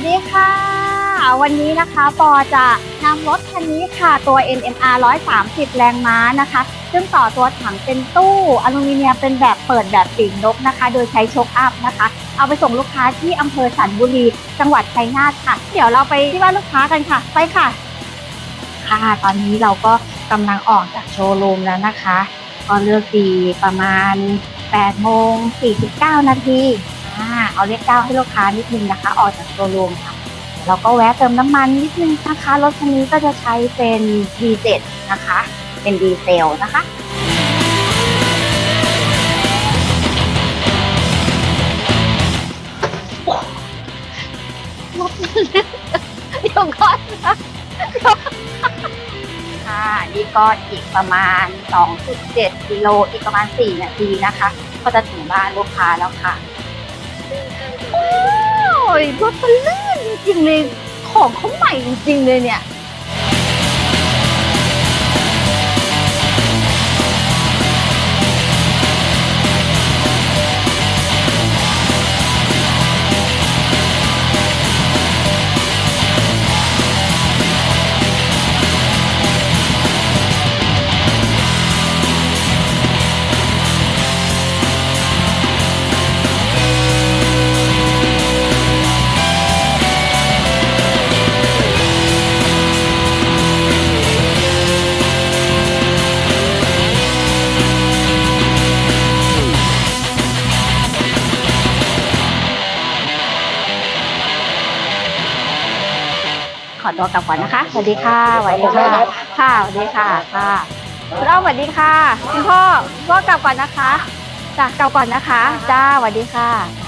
วันนี้นะคะปอจะนำรถคันนี้ค่ะตัว NMR 130 แรงม้านะคะ ซึ่งต่อตัวถังเป็นตู้อลูมิเนียมเป็นแบบเปิดแบบปีกนกนะคะ โดยใช้โชคอัพนะคะ เอาไปส่งลูกค้าที่อำเภอสันบุรี จังหวัดชัยนาทค่ะ เดี๋ยวเราไปที่บ้านลูกค้ากันค่ะ ไปค่ะ ค่ะตอนนี้เราก็กำลังออกจากโชว์รูมแล้วนะคะ ก็เลือกดีประมาณ8โมง49 นาที เอาเรียกเก้าให้ลูกค้านิดนึงนะคะออกจากโชว์รูมค่ะเราก็แวะเติมน้ำมันนิดนึงนะคะรถคันนี้ก็จะใช้เป็น D7 นะคะ เป็นดีเซลนะคะเดี๋ยวก่อนค่ะนี่ก็อีกประมาณ 2.7กิโลอีกประมาณ 4 นาทีนะคะ ก็จะถึงบ้านลูกค้าแล้วค่ะ โอ้ยรถมันลื่นจริงๆเลย ของเขาใหม่จริงๆเลยเนี่ย อตัวกลับก่อนนะคะสวัสดีค่ะสวัสดีค่ะค่ะสวัสดีค่ะค่ะคุณอ้อมสวัสดีค่ะคุณพ่อคุณพ่อกลับก่อนนะคะจ้ะกลับก่อนนะคะจ้าสวัสดีค่ะ